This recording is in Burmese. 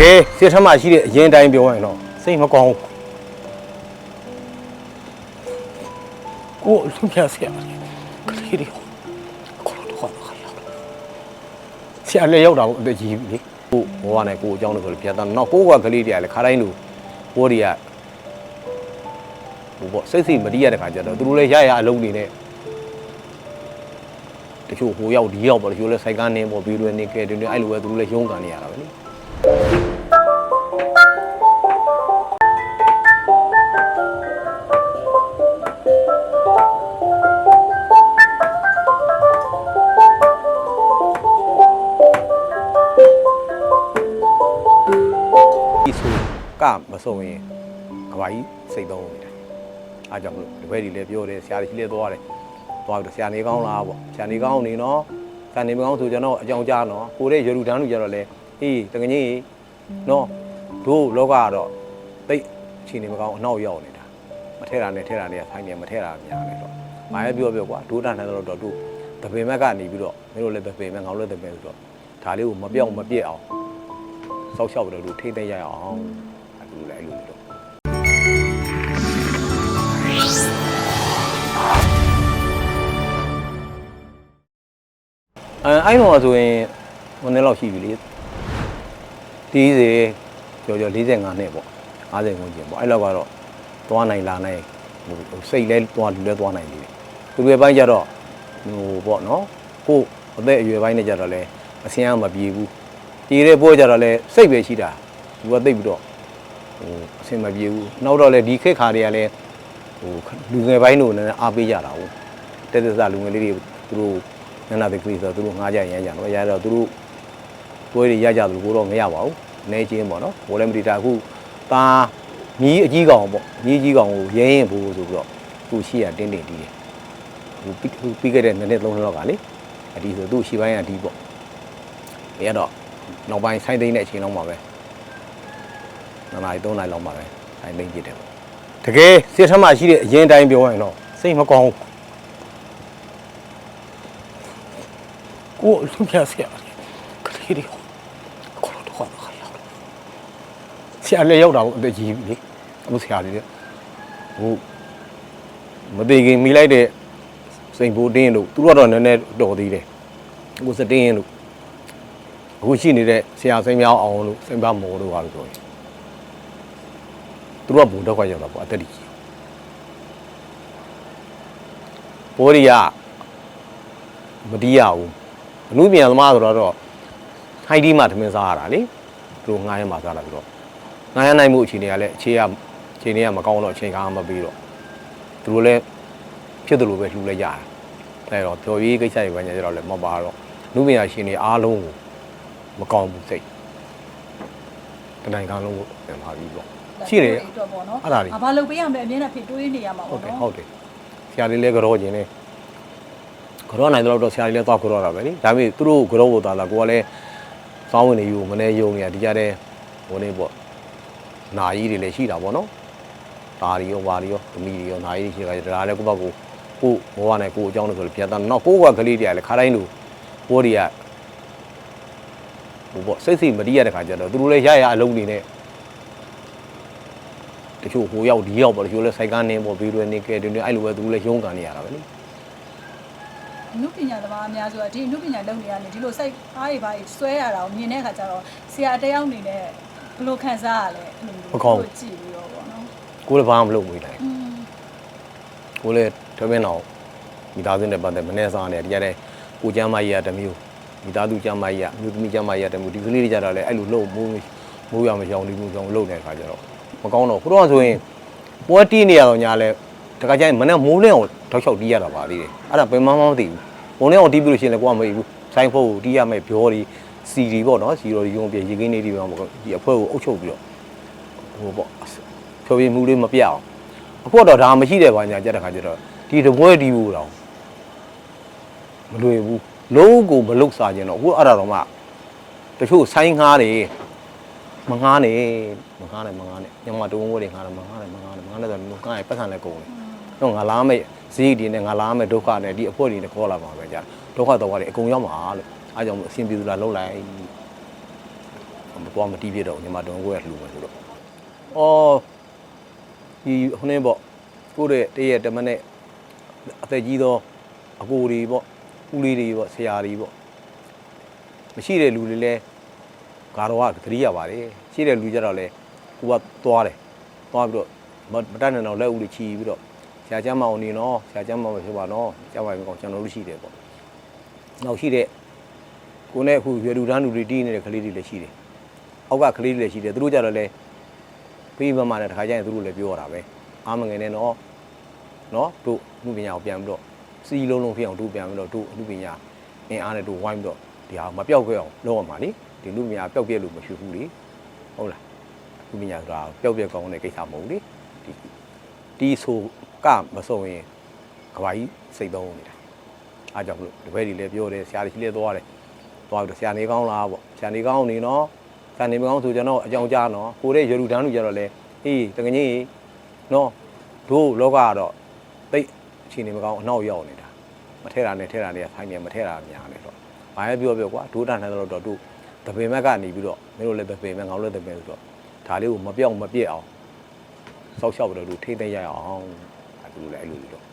ကယ်စစ်ထမ်းမှရှိတဲ့အရင်တိုင်းပြောရင်တော့စိတ်မကောင်းဘူးကိုလူပြဆရာကလေးတွေကိုလိုတော့ခါရဆရာလည်းရောက်တာပေါ့အသက်ကြီးပြီလေကိုဘောကနဲ့ကိုအကြောင်းလို့ဆိုလို့ပြတ်သားတော့ကိုကကလေးတွေကလည်းခါတိုင်းလို့ဘောတွေကဟိုပေါ့စိတ်စိတ်မတိရတဲ့ခါကျတော့သူတို့လည်းရရအလုံးနေနဲ့တချို့ဟိုရောက်ဒီရောက်ပေါ့တချို့လည်းစိုက်ကားနေပေါ့ပြီးလွယ်နေကဲတွင်တွင်အဲ့လိုပဲသူတို့လည်းရုန်းကန်နေရတာပဲလေ ကမစုံရင်ကဘာကြီးစိတ်သုံးနေတယ်အားကြောင့်မလို့ဒီဘက်ကြီးလည်းပြောတယ်ဆရာကြီးလည်းသွားတယ်သွားပြီးတော့ဆရာနေကောင်းလားပေါ့ဆရာနေကောင်းနေနော်ဆရာနေမကောင်းဆိုကျွန်တော်အကြောင်းကြားနော်ကိုတဲ့ရလူတန်းလူကြတော့လေဟေးတကကြီးနော်တို့လောကကတော့တိတ်အချိန်နေမကောင်းအနောက်ရောက်နေတာမထဲတာနဲ့ထဲတာနဲ့ဖိုင်းနေမထဲတာများနေတော့မရဲပြောပြောကွာဒိုးတန်တယ်တော့တို့တပင်မက်ကနေပြီးတော့မင်းတို့လည်းတပင်မက်ငေါလည်းတပင်ဆိုတော့ဒါလေးကိုမပြောင်းမပြည့်အောင်စောက်ရှောက်ပြီးတော့လူထိမ့်သိမ့်ရအောင် အခုလည်းအဲ့လိုမျိုးတော့အဲအဲ့တော့ဆိုရင်ဘယ်နှစ်လောက်ရှိပြီလေတီးစေကျော်ကျော်45နှစ်ပေါ့50ဝန်းကျင်ပေါ့အဲ့လောက်ကတော့သွားနိုင်လာနိုင်ဟိုစိတ်လဲသွားလူလဲသွားနိုင်တယ်သူတွေပိုင်းကြတော့ဟိုပေါ့နော်ကို့အသက်အရွယ်ပိုင်းနဲ့ကြတော့လဲအစင်းအမပြေဘူးပြေတဲ့ပွဲကြတော့လဲစိတ်ပဲရှိတာသူကသိပ်ပြီးတော့ ဟိုအဆင်မပြေဘူးနောက်တော့လဲဒီခက်ခါတွေကလဲဟိုလူငယ်ပိုင်းတို့လည်းအားပေးကြတာဟုတ်တက်တက်စလူငယ်လေးတွေသူတို့နန္ဒသကလေးဆိုတော့သူတို့ငားကြရမ်းကြတော့ရတော့သူတို့ပွဲတွေရကြတယ်ကိုတော့မရပါဘူးနေချင်းပေါ့နော်ဘောလည်းမတီတာအခုตาမြီးအကြီးကောင်ပေါ့မြီးကြီးကောင်ကိုရဲရင်ဘူးဆိုပြီးတော့သူ့ရှိရတင်းတင်းတီးတယ်ဟိုပြီးဟိုပြီးခဲ့တဲ့နှစ်နှစ်သုံးနှစ်လောက်ကလေအဒီဆိုသူ့ရှိပိုင်းကဒီပေါ့ဘယ်တော့နောက်ပိုင်းဆိုင်းသိမ်းတဲ့အချိန်လောက်မှာပဲ နှစ်နာရီသုံးနာရီလောက်မှာပဲဆိုင်းသိမ်းကြည့်တယ်ပေါ့တကယ်စစ်ထမ်းမှရှိတဲ့အရင်တိုင်းပြောရင်တော့စိတ်မကောင်းဘူးကိုလူပြဆရာကလေးတွေကိုလိုတော့ခါရဆရာလည်းရောက်တာပေါ့အသက်ကြီးပြီလေအခုဆရာလေးလေဟိုမသေးခင်မိလိုက်တဲ့စိန်ဘိုးတင်းတို့သူတို့ကတော့နည်းနည်းတော်သေးတယ်အခုစတင်းရင်တို့အခုရှိနေတဲ့ဆရာစိမ်းများအောင်လို့စိမ်းပါမော်တို့ဟာလို့ပြောရင် သူတို့ကဘုံတော့ခွက်ရောက်တာပေါ့အတက်ကြီးဘောရီကမတီးရဘူးအမှုပြန်သမားဆိုတော့ဟိုက်ဒီမှသမင်းစားရတာလေသူတို့ငားရမှာစားတာပြီးတော့ငားရနိုင်မှုအခြေအနေကလည်းအခြေကအခြေအနေကမကောင်းတော့အချိန်ကားမပြီးတော့သူတို့လည်းဖြစ်တယ်လို့ပဲလှူလိုက်ကြတာအဲတော့ပျော်ရေးကိစ္စတွေပဲညကြတော့လည်းမပါတော့လူပညာရှင်တွေအားလုံးကိုမကောင်းဘူးစိတ်တနိုင်ကောင်းလုံးကိုပြန်ပါပြီပေါ့ ရှိတယ်အတွက်ပေါ့နော်အဲ့ဒါတွေအာဘာလုပ်ပေးရမလဲအမြဲတမ်းဖြစ်တွေးနေရမှာဟုတ်ပေါ့တယ်နော်ဟုတ်တယ်ဆရာလေးလည်းကြောခြင်းနဲ့ကြောနိုင်တော့တော့ဆရာလေးလည်းသွားကြောတာပဲလေဒါပေမဲ့သူတို့ကြောဖို့သာလာကိုကလည်းစောင်းဝင်နေယူမနေယုံနေရဒီကြတဲ့ဟိုနေပေါ့နာကြီးတွေလည်းရှိတာပေါ့နော်ဒါရီရောဘာရီရောသမီးတွေရောနာကြီးတွေရှိတာဒါလည်းကိုယ့်ဘက်ကိုကိုဘောကနဲ့ကိုအကြောင်းလို့ဆိုလို့ပြန်တော့တော့ကိုကကလေးတွေကလည်းခါတိုင်းလို့ဘောတွေကဟိုပေါ့စိတ်စိတ်မတိရတဲ့ခါကျတော့သူတို့လည်းရရအလုံးနေနဲ့ တချို့ဟိုရောက်ဒီရောက်ပေါ့တချို့လဲစိုက်ကားနေပေါ့ပြီးလွယ်နေကဲတွင်တွင်အဲ့လိုပဲသူတို့လည်းရုန်းကန်နေရတာပဲလေအနုပညာသမားအများဆိုတာဒီအနုပညာလုပ်နေရတယ်ဒီလိုစိတ်အားတွေပါဆွဲရတာကိုမြင်တဲ့အခါကျတော့ဆရာတယောက်အနေနဲ့ဘယ်လိုခံစားရလဲအဲ့လိုမျိုးကြည့်ပြီးတော့ပေါ့နော်ကိုယ်လည်းဘာမှမလုပ်ဘူးလိုက်อืมကိုယ်လည်းထွမင်းအောင်မိသားစုနဲ့ပတ်သက်မနေစားနေတရားတဲ့ကိုကျမ်းမကြီးရတစ်မျိုးမိသားစုကျမ်းမကြီးရမြို့သမီးကျမ်းမကြီးရတစ်မျိုးဒီကလေးတွေကြတော့လည်းအဲ့လိုလုပ်မိုးမိုးရမချောင်းဒီမျိုးချောင်းလုပ်နေတဲ့ခါကျတော့ မကောင်းတော့ခုတော့ဆိုရင်ပွဲတီးနေရတော့ညာလဲတခါကျရင်မနေ့မိုးလင်းအောင်ထောက်လျှောက်တီးရတာပါသေးတယ်အဲ့ဒါဘယ်မှမသိဘူးမိုးလင်းအောင်တီးပြီးလို့ရှိရင်လည်းကိုကမသိဘူးဆိုင်ဖို့တီးရမယ်ပြောဒီစီဒီပေါ့နော်စီရောဒီရုံးပြရေကင်းနေဒီပေါ့ဒီအဖွဲကိုအုပ်ချုပ်ပြီးတော့ဟိုပေါ့ဖြောပြမှုလေးမပြအောင်အခုတော့ဒါမရှိတဲ့ဘာညာကြတဲ့ခါကျတော့ဒီတပွဲတီးဖို့တော့မလွယ်ဘူးလုံးကိုမလုတ်စားခြင်းတော့အခုအဲ့ဒါတော့မှတချို့ဆိုင်ငားတယ် မငားနဲ့မငားနဲ့မငားနဲ့ညမတုံးဝဲတွေငားတယ်မငားနဲ့မငားနဲ့မငားနဲ့ဆိုတော့ငားရပတ်ဆံလည်းကုန်တယ်တော့ငါလားမဲ့ဈေးတွေနဲ့ငါလားမဲ့ဒုက္ခနဲ့ဒီအဖို့တွေနဲ့ခေါ်လာပါပဲကြာဒုက္ခတော့တွေအကုန်ရောက်မှာလို့အားကြောင့်မို့အရှင်ပြည်သူလာလှုပ်လိုက်မသွားမတီးပြတော့ညီမတုံးကိုရလှူမယ်ဆိုတော့အော်ဒီဟိုနေပေါ့ကိုယ့်ရဲ့တည့်ရဲ့တမနဲ့အသက်ကြီးသောအကိုတွေပေါ့ဦးလေးတွေပေါ့ဆရာတွေပေါ့မရှိတဲ့လူတွေလည်း ကာတော့ကသတိရပါတယ်ရှိတဲ့လူကြတော့လေကိုကသွားတယ်သွားပြီးတော့မမတတ်နိုင်တော့လက်ဦးတွေချီပြီးတော့ဆရာကျမ်းမအောင်နေနော်ဆရာကျမ်းမအောင်ဖြစ်ပါနော်ကျမ်းပါမကောင်းကျွန်တော်တို့ရှိတယ်ပေါ့နောက်ရှိတဲ့ကိုနဲ့အခုရွယ်လူတန်းလူတွေတီးနေတဲ့ကလေးတွေလည်းရှိတယ်အောက်ကကလေးတွေလည်းရှိတယ်သူတို့ကြတော့လေဖေးမမနဲ့တခါကျရင်သူတို့လည်းပြောရတာပဲအားမငယ်နဲ့နော်နော်တို့အမှုပညာကိုပြန်ပြီးတော့စီလုံးလုံးဖြစ်အောင်တို့ပြန်ပြီးတော့တို့အမှုပညာအင်အားနဲ့တို့ဝိုင်းပြီးတော့ဒီဟာမပြောက်ခဲ့အောင်လုပ်ရမှာလေ ဒီလူပညာပျောက်ပြက်လို့မရှိဘူးလေဟုတ်လားလူပညာဆိုတာပျောက်ပြက်ကောင်းတဲ့ကိစ္စမဟုတ်လေဒီဒီဆိုကမဆုံးရင်ကဘာကြီးစိတ်သုံးနေတာအားကြောင့်မလို့ဒီဘက်ကြီးလည်းပြောတယ်ဆရာကြီးလည်းသွားတယ်သွားပြီးတော့ဆရာနေကောင်းလားပေါ့ဆရာနေကောင်းနေနော်ဆရာနေမကောင်းဆိုကျွန်တော်အကြောင်းကြားနော်ကိုတဲ့ရလူတန်းလူကြတော့လေအေးတကကြီးနော်တို့လောကကတော့တိတ်အချိန်နေမကောင်းအနောက်ရောက်နေတာမထဲတာနဲ့ထဲတာနဲ့ဖိုင်းနေမထဲတာများနေတော့ဘာပဲပြောပြောကွာဒိုးတန်တယ်တော့တို့ တပင်မက်ကနေပြီးတော့မင်းတို့လည်းတပင်မက်ငါတို့လည်းတပင်ဆိုတော့ဒါလေးကိုမပြောင်းမပြက်အောင်စောက်ရှောက်ပြီးတော့တို့ထိမ့်သိမ့်ရအောင်အဲ့လိုလေအဲ့လိုလိုတော့